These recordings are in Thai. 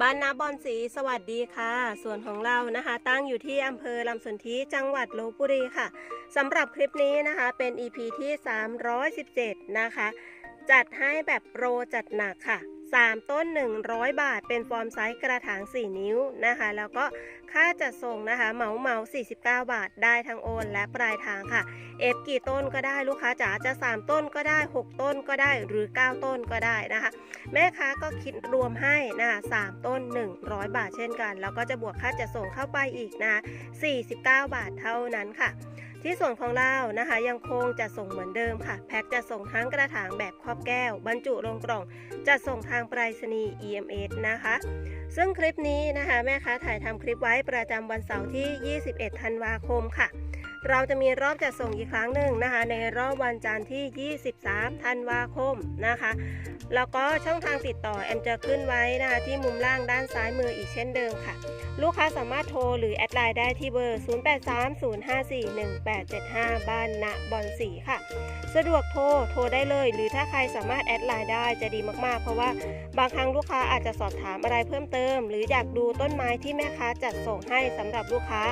บ้านนาบอนสีสวัสดีค่ะ ส่วนของเรานะคะ ตั้งอยู่ที่อำเภอลำสนธิจังหวัดลบบุรีค่ะสำหรับคลิปนี้นะคะเป็น EP ที่ 317 นะคะ จัดให้แบบโปรจัดหนักค่ะ 3 ต้น 100 บาท เป็นฟอร์มไซส์กระถาง 4 นิ้วนะคะ แล้วก็ค่าจัดส่งนะคะเหมาเหมา49 บาท ได้ทั้งโอนและปลายทางค่ะ เอฟกี่ต้นก็ได้ลูกค้าจ๋าจะ 3 ต้นก็ได้ 6 ต้นก็ได้หรือ 9 ต้นก็ได้นะคะ แม่ค้าก็คิดรวมให้นะคะ3ต้น 100 บาทเช่นกัน แล้วก็จะบวกค่าจัดส่งเข้าไปอีกนะคะ49 บาทเท่านั้นค่ะ ที่ส่วนของเรานะคะ ยังคงจะส่งเหมือนเดิมค่ะ แพ็คจะส่งทั้งกระถางแบบครอบแก้ว บรรจุลงกล่องจะส่งทางไปรษณีย์ EMS นะคะ ซึ่งคลิปนี้นะคะ แม่ค้าถ่ายทำคลิปไว้ประจำวันเสาร์ที่ 21 ธันวาคมค่ะ เราจะมีรอบจัดส่งอีกครั้งหนึ่งนะคะ ในรอบวันจันทร์ที่ 23 ธันวาคมนะคะ แล้วก็ช่องทางติดต่อแอมจะขึ้นไว้นะคะที่มุมล่างด้านซ้ายมืออีกเช่นเดิมค่ะ ลูกค้าสามารถโทรหรือแอดไลน์ได้ที่เบอร์ 0830541875 บ้านณบอนสีค่ะ สะดวกโทรโทรได้เลย หรือถ้าใครสามารถแอดไลน์ได้จะดีมากๆ เพราะว่าบางครั้งลูกค้าอาจจะสอบถามอะไรเพิ่มเติมหรืออยากดูต้นไม้ที่แม่ค้าจัดส่งให้สำหรับลูกค้า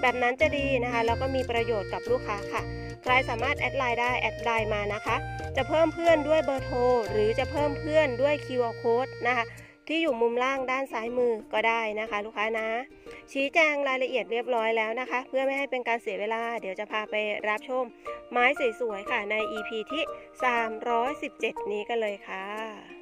แบบนั้นจะดีนะคะแล้วก็มีประโยชน์กับลูกค้าค่ะ ใครสามารถแอดไลน์ได้แอดไลน์มานะคะ จะเพิ่มเพื่อนด้วยเบอร์โทรหรือจะเพิ่มเพื่อนด้วย QR code นะคะที่อยู่มุมล่างด้านซ้ายมือก็ได้นะคะ ลูกค้านะ ชี้แจงรายละเอียดเรียบร้อยแล้วนะคะ เพื่อไม่ให้เป็นการเสียเวลา เดี๋ยวจะพาไปรับชม ไม้สวยๆค่ะใน EP ที่ 317 นี้กันเลยค่ะ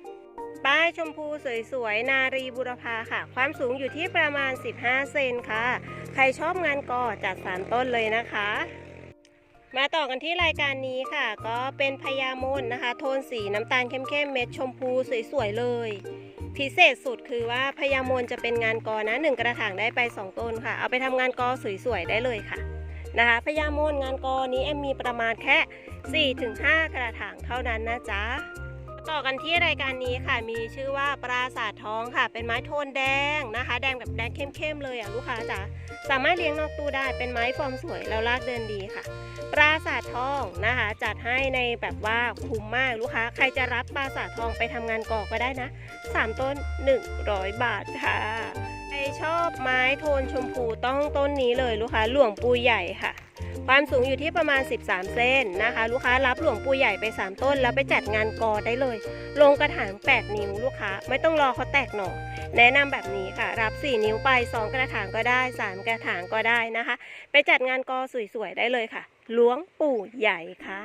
ป้ายชมพูสวยๆ นารีบุรพาค่ะ ความสูงอยู่ที่ประมาณ 15 เซนค่ะ ใครชอบงานก่อจัดสามต้นเลยนะคะ มาต่อกันที่รายการนี้ค่ะ ก็เป็นพญามนนะคะ โทนสีน้ำตาลเข้มๆ เม็ดชมพูสวยๆ เลย พิเศษสุดคือว่าพญามนจะเป็นงานกอนะหนึ่งกระถางได้ไป 2 ต้นค่ะ เอาไปทำงานกอสวยๆ ได้เลยค่ะนะคะพญามนงานกอนี้แอมมีประมาณแค่ 4-5 กระถางเท่านั้นนะจ๊ะ ต่อกันที่รายการนี้ค่ะมีชื่อว่าปราสาททองค่ะ เป็นไม้โทนแดงนะคะ แดงแบบแดงเข้มๆเลยอะลูกค้าจ๋าสามารถเลี้ยงนอกตู้ได้เป็นไม้ฟอร์มสวยแล้วรากเดินดีค่ะ ปราสาททองนะคะ จัดให้ในแบบว่าคุ้มมากลูกค้า ใครจะรับปราสาททองไปทำงานก่อก็ได้นะ 3 ต้น 100 บาทค่ะใครชอบไม้โทนชมพูต้องต้นนี้เลยลูกค้าหลวงปูใหญ่ค่ะ ความสูงอยู่ที่ประมาณ 13 เซนนะคะ ลูกค้ารับหลวงปูใหญ่ไป 3 ต้น แล้วไปจัดงานกอได้เลย ลงกระถาง 8 นิ้วลูกค้า ไม่ต้องรอเขาแตกหน่อ แนะนำแบบนี้ค่ะ รับ 4 นิ้วไป 2 กระถางก็ได้ 3 กระถางก็ได้นะคะ ไปจัดงานกอสวยๆได้เลยค่ะ หลวงปู่ใหญ่ค่ะ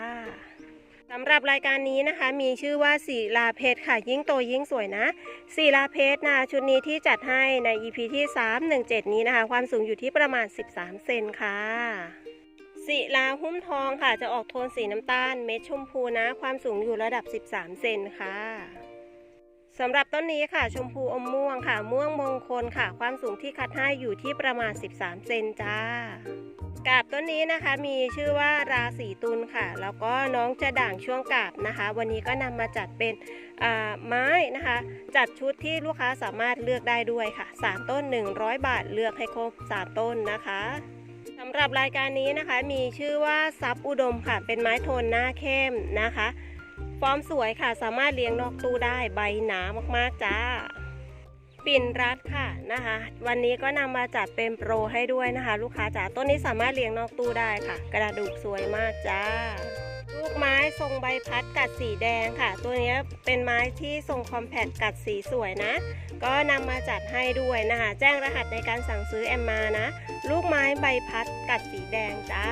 สำหรับรายการนี้นะคะมีชื่อว่าสีลาเพชรค่ะ ยิ่งโตยิ่งสวยนะสีลาเพชรนะชุดนี้ที่จัดให้ใน EP ที่ 317 นี้นะคะ ความสูงอยู่ที่ประมาณ 13 เซนค่ะ สีลาหุ้มทองค่ะ จะออกโทนสีน้ำตาล เม็ดชมพูนะ ความสูงอยู่ระดับ 13 เซนค่ะสำหรับต้นนี้ค่ะ ชมพูอมม่วงค่ะ ม่วงมงคลค่ะ ความสูงที่คัดให้อยู่ที่ประมาณ 13 เซนจ้ากาบต้นนี้นะคะมีชื่อว่าราศีตุลค่ะ แล้วก็น้องจะด่างช่วงกาบนะคะ วันนี้ก็นำมาจัดเป็นอ่าไม้นะคะ จัดชุดที่ลูกค้าสามารถเลือกได้ด้วยค่ะ 3 ต้น 100 บาทเลือกให้ครบ 3 ต้นนะคะำหรับรายการนี้นะคะ มีชื่อว่าซับอุดมค่ะ เป็นไม้โทนหน้าเข้มนะคะ ฟอร์มสวยค่ะสามารถเลี้ยงนอกตู้ได้ใบหนามากๆจ้า ปิ่นรัดค่ะนะคะ วันนี้ก็นำมาจัดเป็นโปรให้ด้วยนะคะ ลูกค้าจ๋าต้นนี้สามารถเลี้ยงนอกตู้ได้ค่ะ กระดูกสวยมากจ้า ลูกไม้ทรงใบพัดกัดสีแดงค่ะ ตัวนี้เป็นไม้ที่ทรงคอมแพคกัดสีสวยนะ ก็นำมาจัดให้ด้วยนะคะ แจ้งรหัสในการสั่งซื้อแอมมานะ ลูกไม้ใบพัดกัดสีแดงจ้า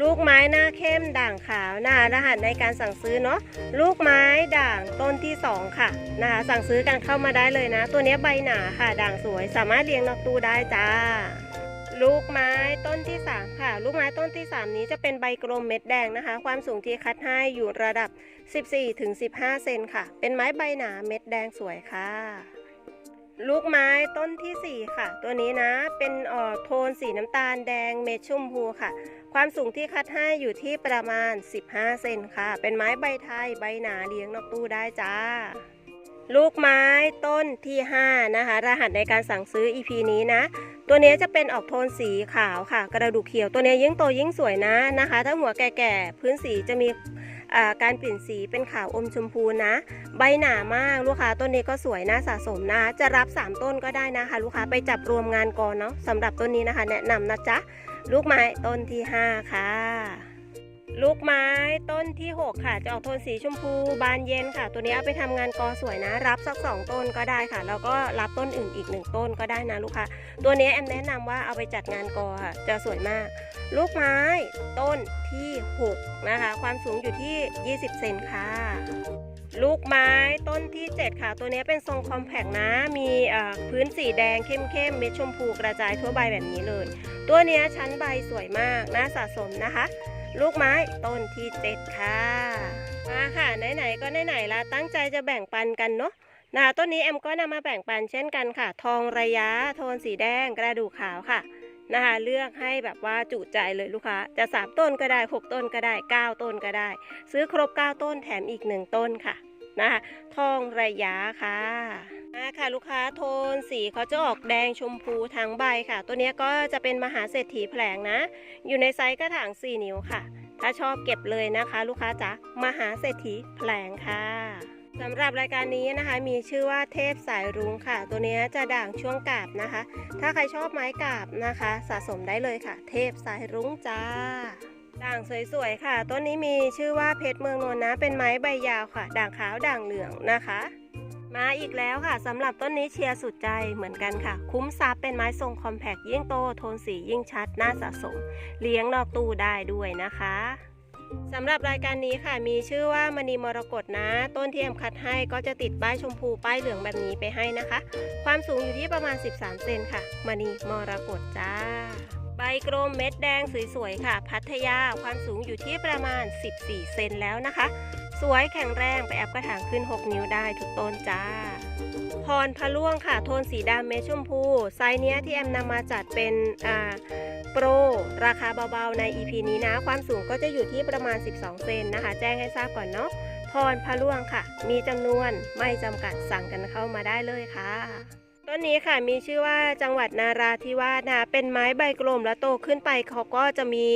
ลูกไม้หน้าเข้มด่างขาวนะคะรหัสในการสั่งซื้อเนาะ ลูกไม้ด่างต้นที่ 2 ค่ะนะคะสั่งซื้อกันเข้ามาได้เลยนะ ตัวนี้ใบหนาค่ะด่างสวยสามารถเลี้ยงนอกตู้ได้จ้า ลูกไม้ต้นที่ 3 ค่ะ ลูกไม้ต้นที่ 3 นี้จะเป็นใบกลมเม็ดแดงนะคะ ความสูงที่คัดให้อยู่ระดับ 14-15 เซนค่ะ เป็นไม้ใบหนาเม็ดแดงสวยค่ะ ลูกไม้ต้นทีสี่4 ค่ะ ตัวนี้นะเป็นออโทนสีน้ำตาลแดงเม็ดชมพูค่ะ ความสูงที่คัดให้อยู่ที่ประมาณ 15 เซนค่ะ เป็นไม้ใบไทยใบหนาเลี้ยงนอกตู้ได้จ้า ลูกไม้ต้นที่ 5 นะคะ รหัสในการสั่งซื้อ EP นี้นะ ตัวนี้จะเป็นออกโทนสีขาวค่ะ กระดูกเขียวตัวนี้ยิ่งโตยิ่งสวยนะนะคะ ถ้าหัวแก่ๆ พื้นสีจะมีการเปลี่ยนสีเป็นขาวอมชมพูนะ ใบหนามากลูกค้าต้นนี้ก็สวยน่าสะสมนะจะรับ 3 ต้นก็ได้นะคะ ลูกค้าไปจับรวมงานก่อนเนาะสำหรับต้นนี้นะคะ แนะนำนะจ๊ะลูกไม้ต้นที่ 5 ค่ะ ลูกไม้ต้นที่ 6 ค่ะ จะออกโทนสีชมพูบานเย็นค่ะ ตัวนี้เอาไปทำงานกอสวยนะ รับสัก 2 ต้นก็ได้ค่ะ แล้วก็รับต้นอื่นอีก 1 ต้นก็ได้นะลูกค้าตัวนี้แอมแนะนำว่าเอาไปจัดงานกอค่ะ จะสวยมาก ลูกไม้ต้นที่ 6 นะคะ ความสูงอยู่ที่ 20 เซนค่ะ ลูกไม้ต้นที่ 7 ค่ะ ตัวนี้เป็นทรงคอมแพกนะ มีพื้นสีแดงเข้มๆเม็ดชมพูกระจายทั่วใบแบบนี้เลย ตัวนี้ชั้นใบสวยมากน่าสะสมนะคะ ลูกไม้ต้นที่ 7 ค่ะมาค่ะไหนๆก็ไหนๆละตั้งใจจะแบ่งปันกันเนาะนะต้นนี้แอมก็นำมาแบ่งปันเช่นกันค่ะ ทองระยะโทนสีแดงกระดูกขาวค่ะนะคะเลือกให้แบบว่าจุใจเลยลูกค้าจะ 3 ต้นก็ได้ 6 ต้นก็ได้ 9 ต้นก็ได้ ซื้อครบ 9 ต้นแถมอีก 1 ต้นค่ะนะคะทองระยะค่ะาค่ะลูกค้าโทนสีเขาจะออกแดงชมพูทั้งใบค่ะ ตัวนี้ก็จะเป็นมหาเศรษฐีแผลงนะ อยู่ในไซส์กระถาง 4 นิ้วค่ะ ถ้าชอบเก็บเลยนะคะ ลูกค้าจ๋ามหาเศรษฐีแผลงค่ะสำหรับรายการนี้นะคะมีชื่อว่าเทพสายรุ้งค่ะ ตัวนี้จะด่างช่วงกาบนะคะ ถ้าใครชอบไม้กาบนะคะ สะสมได้เลยค่ะ เทพสายรุ้งจ้าด่างสวยๆค่ะ ต้นนี้มีชื่อว่าเพชรเมืองนนท์นะ เป็นไม้ใบยาวค่ะ ด่างขาวด่างเหลืองนะคะ มาอีกแล้วค่ะสำหรับต้นนี้เชียร์สุดใจเหมือนกันค่ะ คุ้มซับเป็นไม้ทรงคอมแพคยิ่งโตโทนสียิ่งชัดน่าสะสม เลี้ยงนอกตู้ได้ด้วยนะคะสำหรับรายการนี้ค่ะมีชื่อว่ามณีมรกตนะ ต้นที่แอมคัดให้ก็จะติดป้ายชมพูป้ายเหลืองแบบนี้ไปให้นะคะ ความสูงอยู่ที่ประมาณ 13 เซนค่ะมณีมรกตจ้า ใบกลมเม็ดแดงสวยๆค่ะ พัทยาความสูงอยู่ที่ประมาณ 14 เซนแล้วนะคะ สวยแข็งแรงไปแอปกระถางขึ้น 6 นิ้วได้ทุกต้นจ้า พรพะล่วงค่ะ โทนสีดำเม็ดชมพู ไซส์เนี้ยที่แอมนำมาจัดเป็นอ่าโปร ราคาเบาๆใน EP นี้นะ ความสูงก็จะอยู่ที่ประมาณ 12 เซนนะคะ แจ้งให้ทราบก่อนเนาะพรพะล่วงค่ะ มีจำนวนไม่จำกัดสั่งกันเข้ามาได้เลยค่ะ ต้นนี้ค่ะมีชื่อว่าจังหวัดนาราธิวาสนะคะเป็นไม้ใบกลมแล้วโตขึ้นไปเขาก็จะมี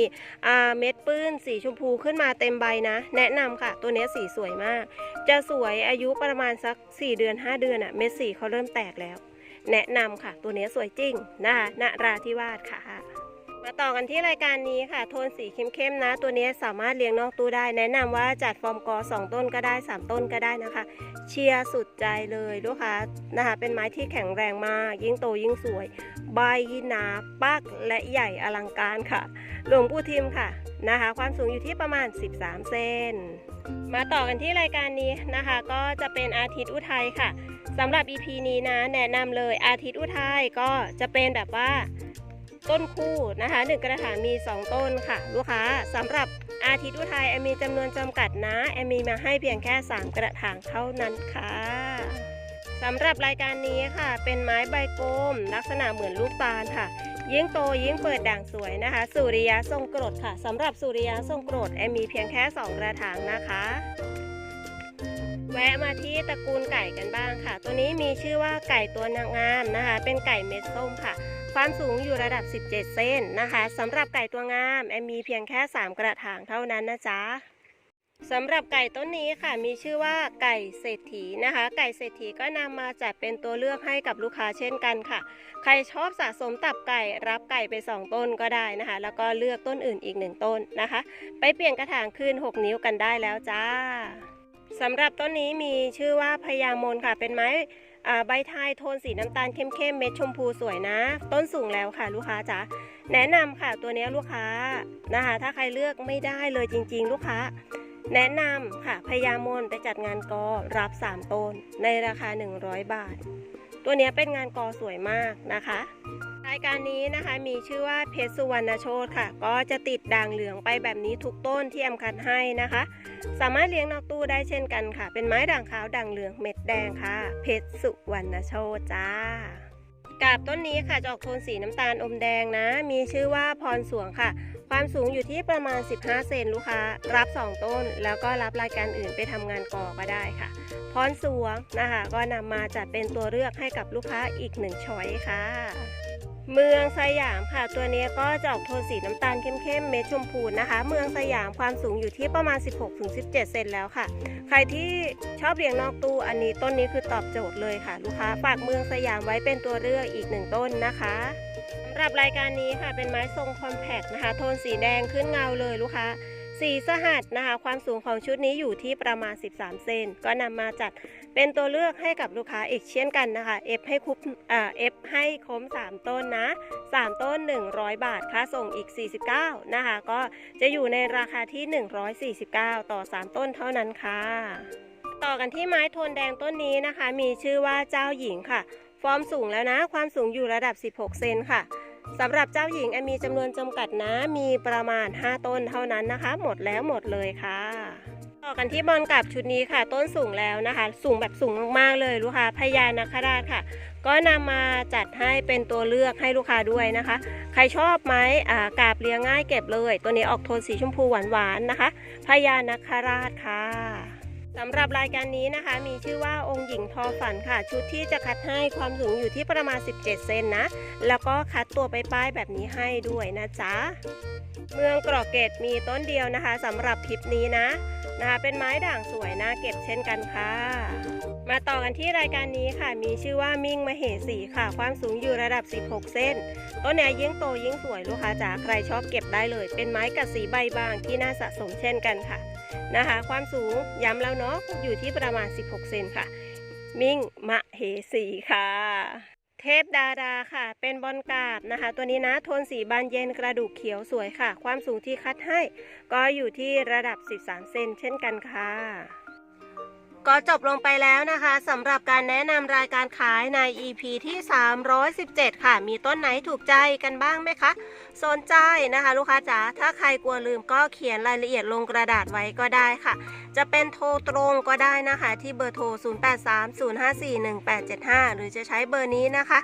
เม็ดปื้นสีชมพูขึ้นมาเต็มใบนะ แนะนำค่ะ ตัวนี้สีสวยมาก จะสวยอายุประมาณสัก 4 เดือน 5 เดือนอะเม็ดสีเขาเริ่มแตกแล้ว แนะนำค่ะ ตัวนี้สวยจริงนะคะนาราธิวาสค่ะ มาต่อกันที่รายการนี้ค่ะ โทนสีเข้มๆนะ ตัวนี้สามารถเลี้ยงนอกตู้ได้ แนะนำว่าจัดฟอร์มกอ 2 ต้นก็ได้ 3 ต้นก็ได้นะคะ เชียร์สุดใจเลยลูกค้านะคะ เป็นไม้ที่แข็งแรงมาก ยิ่งโตยิ่งสวย ใบหนาปักและใหญ่อลังการค่ะ หลวงปู่ทิมค่ะนะคะ ความสูงอยู่ที่ประมาณ 13 เซนมาต่อกันที่รายการนี้นะคะ ก็จะเป็นอาทิตย์อุทัยค่ะสำหรับ EP นี้นะ แนะนำเลยอาทิตย์อุทัยก็จะเป็นแบบว่า ต้นคู่นะคะหนึ่งกระถางมี 2 ต้นค่ะ ลูกค้าสำหรับอาทิตย์อุทัยแอมมีจำนวนจำกัดนะแอมมีมาให้เพียงแค่ 3 กระถางเท่านั้นค่ะสำหรับรายการนี้ค่ะ เป็นไม้ใบโกมลักษณะเหมือนลูกตาลค่ะ ยิ่งโตยิ่งเปิดด่างสวยนะคะ สุริยะทรงกรดค่ะสำหรับสุริยะทรงกรดแอมมีเพียงแค่ 2 กระถางนะคะแวะมาที่ตระกูลไก่กันบ้างค่ะ ตัวนี้มีชื่อว่าไก่ตัวนางงามนะคะ เป็นไก่เม็ดส้มค่ะ ความสูงอยู่ระดับ 17 เซนนะคะสำหรับไก่ตัวงามแอมมีเพียงแค่ 3 กระถางเท่านั้นนะจ๊ะสำหรับไก่ต้นนี้ค่ะมีชื่อว่าไก่เศรษฐีนะคะ ไก่เศรษฐีก็นำมาจัดเป็นตัวเลือกให้กับลูกค้าเช่นกันค่ะ ใครชอบสะสมตับไก่รับไก่ไป 2 ต้นก็ได้นะคะ แล้วก็เลือกต้นอื่นอีก 1 ต้นนะคะ ไปเปลี่ยนกระถางขึ้น 6 นิ้วกันได้แล้วจ้าสำหรับต้นนี้มีชื่อว่าพญามนค่ะเป็นไม้ ใบไทยโทนสีน้ำตาลเข้มๆเม็ดชมพูสวยนะ ต้นสูงแล้วค่ะลูกค้าจ๋าแนะนำค่ะตัวนี้ลูกค้านะคะ ถ้าใครเลือกไม่ได้เลยจริง ๆ ลูกค้า แนะนำค่ะพยามนไปจัดงานกอรับ 3 ต้นในราคา 100 บาท ตัวนี้เป็นงานกอสวยมากนะคะ รายการนี้นะคะมีชื่อว่าเพชรสุวรรณโชตค่ะ ก็จะติดด่างเหลืองไปแบบนี้ทุกต้นที่แอมคัดให้นะคะ สามารถเลี้ยงนอกตู้ได้เช่นกันค่ะ เป็นไม้ด่างขาวด่างเหลืองเม็ดแดงค่ะ เพชรสุวรรณโชตจ้ากาบต้นนี้ค่ะจะออกโทนสีน้ำตาลอมแดงนะ มีชื่อว่าพรสวงค่ะ ความสูงอยู่ที่ประมาณ 15 เซนลูกค้า รับ 2 ต้น แล้วก็รับรายการอื่นไปทำงานก่อก็ได้ค่ะ พรสวงนะคะ ก็นำมาจัดเป็นตัวเลือกให้กับลูกค้าอีกหนึ่งช้อยค่ะ เมืองสยามค่ะ ตัวนี้ก็จะออกโทนสีน้ำตาลเข้มๆ เม็ดชมพูนะคะ เมืองสยามความสูงอยู่ที่ประมาณ 16-17 เซนแล้วค่ะ ใครที่ชอบเลี้ยงนอกตู้อันนี้ต้นนี้คือตอบโจทย์เลยค่ะ ลูกค้าฝากเมืองสยามไว้เป็นตัวเลือกอีกหนึ่งต้นนะคะสำหรับรายการนี้ค่ะเป็นไม้ทรงคอมแพคนะคะ โทนสีแดงขึ้นเงาเลยลูกค้าสีสหัสนะคะ ความสูงของชุดนี้อยู่ที่ประมาณ 13 เซนก็นำมาจัด เป็นตัวเลือกให้กับลูกค้าอีกเช่นกันนะคะเอฟให้คุ้มเอฟให้คม 3 ต้นนะ 3 ต้น 100 บาท ค่าส่งอีก 49 นะคะ ก็จะอยู่ในราคาที่ 149 ต่อ 3 ต้นเท่านั้นค่ะ ต่อกันที่ไม้โทนแดงต้นนี้นะคะ มีชื่อว่าเจ้าหญิงค่ะ ฟอร์มสูงแล้วนะ ความสูงอยู่ระดับ 16 เซนค่ะสำหรับเจ้าหญิงมมีจำนวนจำกัดนะ มีประมาณ 5 ต้นเท่านั้นนะคะ หมดแล้วหมดเลยค่ะ ต่อกันที่บอลกับชุดนี้ค่ะ ต้นสูงแล้วนะคะ สูงแบบสูงมากๆเลยลูกค้าพญานาคราชค่ะ ก็นำมาจัดให้เป็นตัวเลือกให้ลูกค้าด้วยนะคะ ใครชอบไหมอ่ากาบเลี้ยงง่ายเก็บเลย ตัวนี้ออกโทนสีชมพูหวานๆนะคะพญานาคราชค่ะสำหรับรายการนี้นะคะ มีชื่อว่าองค์หญิงทอฝันค่ะ ชุดที่จะคัดให้ความสูงอยู่ที่ประมาณ 17 เซนนะ แล้วก็คัดตัวไปป้ายแบบนี้ให้ด้วยนะจ๊ะเมืองกรอกเกตมีต้นเดียวนะคะสำหรับคลิปนี้นะ นะคะเป็นไม้ด่างสวยน่าเก็บเช่นกันค่ะ มาต่อกันที่รายการนี้ค่ะ มีชื่อว่ามิ่งมเหสีค่ะ ความสูงอยู่ระดับ 16 เส้น ต้นเนี้ยยิ่งโตยิ่งสวยลูกค้าจ๋าใครชอบเก็บได้เลย เป็นไม้กัดสีใบบางที่น่าสะสมเช่นกันค่ะนะคะ ความสูงย้ำแล้วเนาะอยู่ที่ประมาณ 16 เซนค่ะ มิ่งมะเหสีค่ะ เทพดาราค่ะ เป็นบอลกาบนะคะ ตัวนี้นะโทนสีบานเย็นกระดูกเขียวสวยค่ะ ความสูงที่คัดให้ ก็อยู่ที่ระดับ 13 เซนเช่นกันค่ะ ก็จบลงไปแล้วนะคะสำหรับการแนะนำรายการขายใน EP ที่ 317 ค่ะ มีต้นไหนถูกใจกันบ้างไหมคะ สนใจนะคะ ลูกค้าจ๋าถ้าใครกลัวลืมก็เขียนรายละเอียดลงกระดาษไว้ก็ได้ค่ะ จะเป็นโทรตรงก็ได้นะคะ ที่เบอร์โทร 0830541875 หรือจะใช้เบอร์นี้นะคะ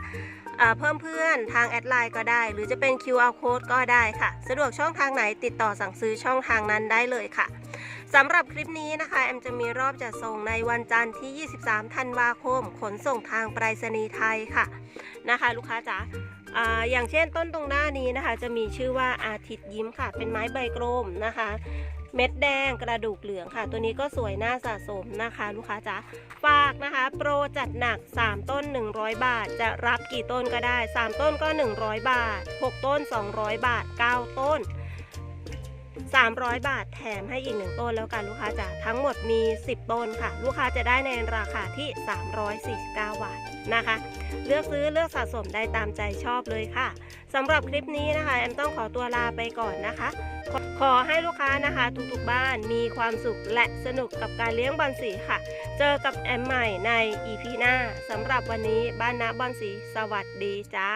เพิ่มเพื่อนทางแอดไลน์ก็ได้ หรือจะเป็น QR code ก็ได้ค่ะ สะดวกช่องทางไหนติดต่อสั่งซื้อช่องทางนั้นได้เลยค่ะ สำหรับคลิปนี้นะคะแอมจะมีรอบจัดส่งในวันจันทร์ที่ 23 ธันวาคม ขนส่งทางไปรษณีย์ไทยค่ะนะคะ ลูกค้าจ๋าอ่าอย่างเช่นต้นตรงหน้านี้นะคะ จะมีชื่อว่าอาทิตย์ยิ้มค่ะ เป็นไม้ใบกลมนะคะ เม็ดแดงกระดูกเหลืองค่ะ ตัวนี้ก็สวยน่าสะสมนะคะ ลูกค้าจ๋าฝากนะคะ โปรจัดหนัก 3 ต้น 100 บาท จะรับกี่ต้นก็ได้ 3 ต้นก็ 100 บาท 6 ต้น 200 บาท 9 ต้น 300 บาทแถมให้อีกหนึ่งต้นแล้วกันลูกค้าจ๋าทั้งหมดมี 10 ต้นค่ะ ลูกค้าจะได้ในราคาที่ 349 บาทนะคะ เลือกซื้อเลือกสะสมได้ตามใจชอบเลยค่ะสำหรับคลิปนี้นะคะแอมต้องขอตัวลาไปก่อนนะคะ ขอขอให้ลูกค้านะคะ ทุกๆบ้านมีความสุขและสนุกกับการเลี้ยงบอลสีค่ะ เจอกับแอมใหม่ใน EP หน้าสำหรับวันนี้บ้านนาบอลสีสวัสดีจ้า